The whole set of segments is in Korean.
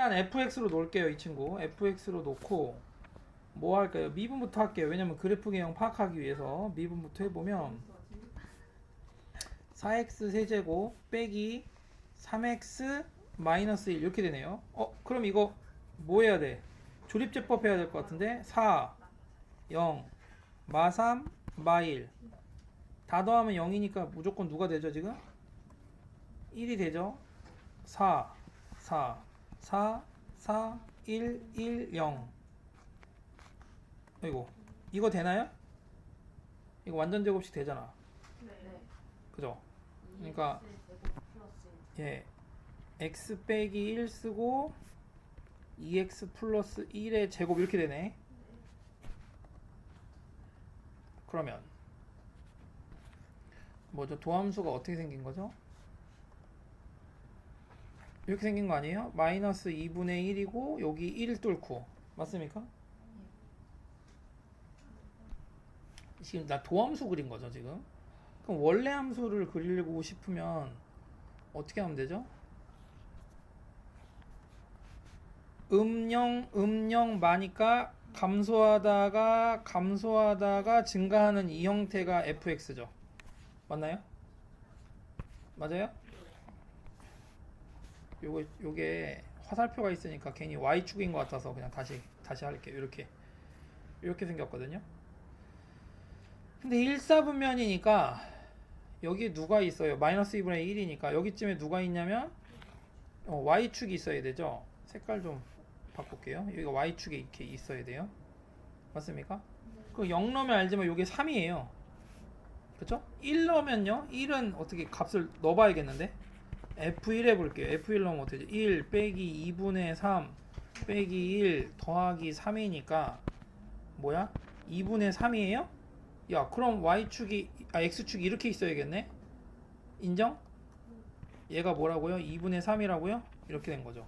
일단 fx로 놓을게요 이 친구. Fx로 놓고 뭐 할까요? 미분부터 할게요. 왜냐면 그래프 개형 파악하기 위해서 미분부터 해보면 4x 세제곱 빼기 3x 마이너스 1 이렇게 되네요. 어 그럼 이거 뭐 해야 돼? 조립제법 해야 될 것 같은데? 4 0 마3 마1 다 더하면 0이니까 무조건 누가 되죠 지금? 1이 되죠? 4 4 4 4 1 1 0 이거 이거 되나요? 이거 완전 제곱식 되잖아 네. 그죠? 그러니까 예 x 빼기 1 쓰고 2x 플러스 1의 제곱 이렇게 되네 그러면 뭐죠? 도함수가 어떻게 생긴 거죠? 이렇게 생긴 거 아니에요? 마이너스 2분의 1이고 여기 1 뚫고 맞습니까? 지금 나 도함수 그린 거죠 지금? 그럼 원래 함수를 그리고 싶으면 어떻게 하면 되죠? 음영 음영 마니까 감소하다가 감소하다가 증가하는 이 형태가 fx죠. 맞나요? 맞아요? 요거 요게 화살표가 있으니까 괜히 y축인 것 같아서 그냥 다시 다시 할게요. 이렇게 이렇게 생겼거든요. 근데 1사분면이니까 여기 누가 있어요? 마이너스 2분의 1이니까 여기쯤에 누가 있냐면 어, y축이 있어야 되죠. 색깔 좀 바꿀게요. 여기가 y축에 이렇게 있어야 돼요. 맞습니까? 그 0 넣으면 알지만 이게 3이에요. 그쵸? 1 넣으면요. 1은 어떻게 값을 넣어봐야겠는데? F1 해볼게요. F1 넣으면 어떻게 되죠? 1 빼기 2분의 3 빼기 1 더하기 3이니까 뭐야? 2분의 3이에요? 야 그럼 y축이 아 x축이 이렇게 있어야겠네? 인정? 얘가 뭐라고요? 2분의 3이라고요? 이렇게 된 거죠.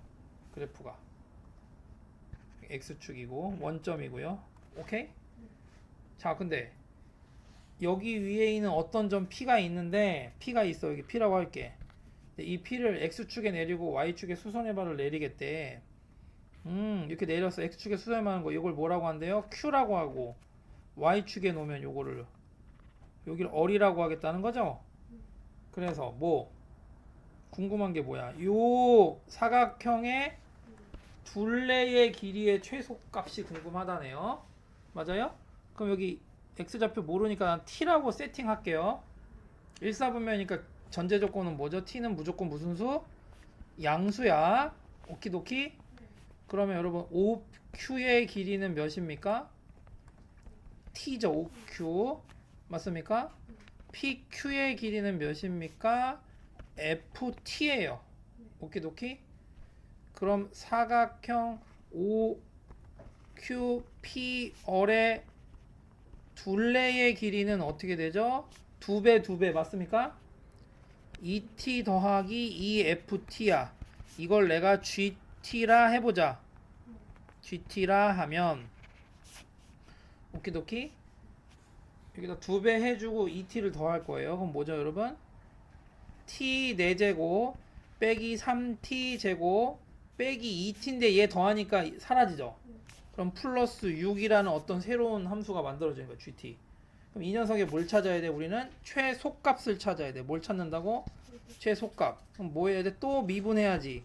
그래프가. x축이고 원점이고요. 오케이? 자, 근데 여기 위에 있는 어떤 점 p가 있는데 p가 있어. 여기 p라고 할게. 이 p를 x축에 내리고 y축에 수선의 발을 내리겠대. 음, 이렇게 내렸어. x축에 수선의 발하는 거 이걸 뭐라고 한대요? q라고 하고 y축에 놓으면 요거를 여기를 어리라고 하겠다는 거죠? 그래서 뭐 궁금한 게 뭐야? 요 사각형의 둘레의 길이의 최소값이 궁금하다네요. 맞아요? 그럼 여기 x좌표 모르니까 난 t라고 세팅할게요. 1사분면이니까 전제 조건은 뭐죠? t는 무조건 무슨 수? 양수야. 오키도키. 그러면 여러분 5q의 길이는 몇입니까? t죠. 5q. 맞습니까? pq의 길이는 몇입니까? ft예요. 오키도키. 그럼 사각형 OQPR의 둘레의 길이는 어떻게 되죠? 두 배, 두 배 맞습니까? ET 더하기 EFT야. 이걸 내가 GT라 해보자. GT라 하면 오키도키 여기다 두 배 해주고 ET를 더할 거예요. 그럼 뭐죠, 여러분? T 4제곱 빼기 3T 제곱 빼기 2t인데 얘 더하니까 사라지죠. 그럼 플러스 6이라는 어떤 새로운 함수가 만들어지는 거야, gt. 그럼 이 녀석의 뭘 찾아야 돼? 우리는 최소값을 찾아야 돼. 뭘 찾는다고? 최소값. 그럼 뭐 해야 돼? 또 미분해야지.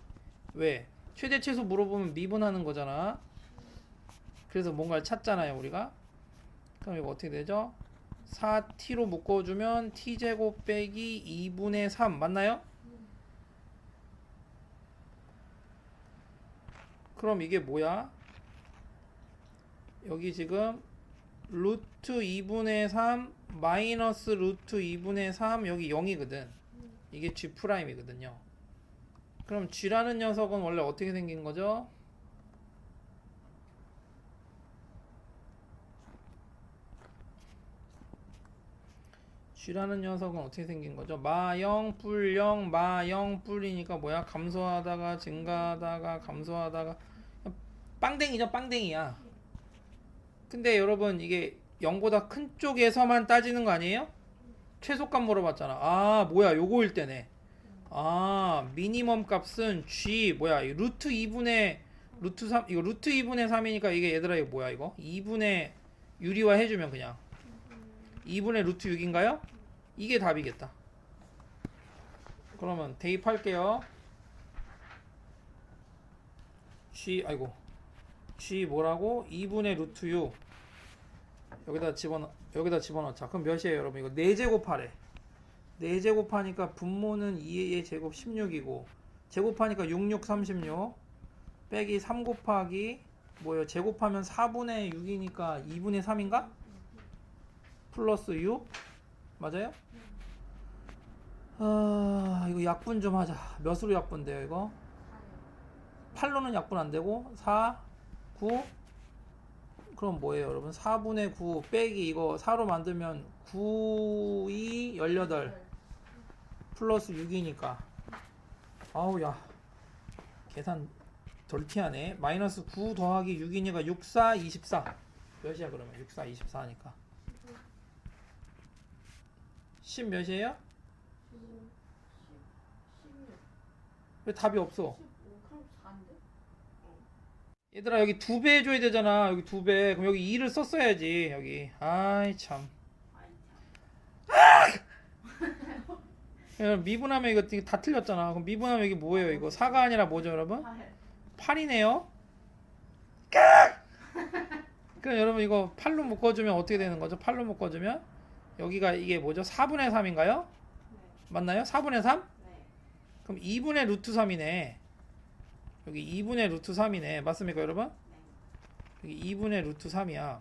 왜? 최대 최소 물어보면 미분하는 거잖아. 그래서 뭔가를 찾잖아요, 우리가. 그럼 이거 어떻게 되죠? 4t로 묶어주면 t제곱 빼기 2분의 3 맞나요? 그럼 이게 뭐야? 여기 지금 루트 2분의 3 마이너스 루트 2분의 3 여기 0이거든. 이게 G 프라임이거든요. 그럼 G라는 녀석은 원래 어떻게 생긴 거죠? G라는 녀석은 어떻게 생긴 거죠? 마영 뿔영 마영 뿔이니까 뭐야? 감소하다가 증가하다가 감소하다가 빵댕이죠 빵댕이야. 근데 여러분 이게 0보다 큰 쪽에서만 따지는 거 아니에요? 최소값 물어봤잖아. 아 뭐야 요거일 때네. 아 미니멈 값은 g 뭐야 이 루트 2분의 루트 3 이거 루트 2분의 3이니까 이게 얘들아 이거 뭐야 이거 2분의 유리화 해주면 그냥 2분의 루트 6인가요? 이게 답이겠다 그러면 대입할게요 g 아이고 g 뭐라고? 2분의 루트 6 여기다 집어넣 여기다 집어넣자. 그럼 몇이에요 여러분? 이거 4제곱하래 4제곱하니까 분모는 2의 제곱 16이고 제곱하니까 66 36 빼기 3 곱하기 뭐예요? 제곱하면 4분의 6이니까 2분의 3인가? 플러스 6 맞아요? 아 이거 약분 좀 하자. 몇으로 약분돼요 이거? 8로는 약분 안 되고 4 9 그럼 뭐예요 여러분? 4분의 9 빼기 이거 4로 만들면 9 2 18 플러스 6이니까. 아우 야. 계산 덜티하네. 마이너스 9 더하기 6이니까 6 4 24 몇이야 그러면? 6 4 24 하니까. 10 몇이에요? 왜 답이 없어 얘들아 여기 두 배 해줘야 되잖아. 여기 두 배. 그럼 여기 2를 썼어야지 여기. 아이 참. 여러분, 미분하면 이거 이거 다 틀렸잖아. 그럼 미분하면 이게 뭐예요 이거? 4가 아니라 뭐죠 여러분? 8이네요? 그럼 여러분 이거 8로 묶어주면 어떻게 되는 거죠? 8로 묶어주면 여기가 이게 뭐죠? 4분의 3인가요? 맞나요? 4분의 3? 그럼 2분의 루트 3이네 여기 2분의 루트 3이네. 맞습니까 여러분? 여기 2분의 루트 3이야.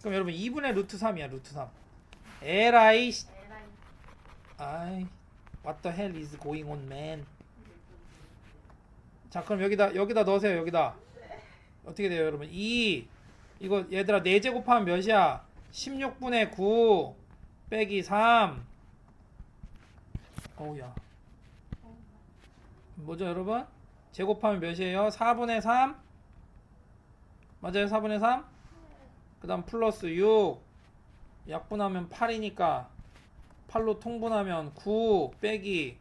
그럼 여러분 2분의 루트 3이야 루트 3 에라이 씨. 아이 What the hell is going on man? 자 그럼 여기다 여기다 넣으세요 여기다. 어떻게 돼요 여러분? 2 이거 얘들아 4제 곱하면 몇이야? 16분의 9 빼기 3 어우야. 뭐죠 여러분 제곱하면 몇이에요? 4분의 3 맞아요? 4분의 3 그 다음 플러스 6 약분하면 8이니까 8로 통분하면 9 빼기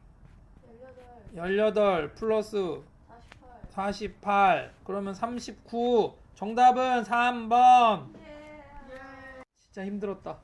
18 플러스 48 그러면 39 정답은 3번. 진짜 힘들었다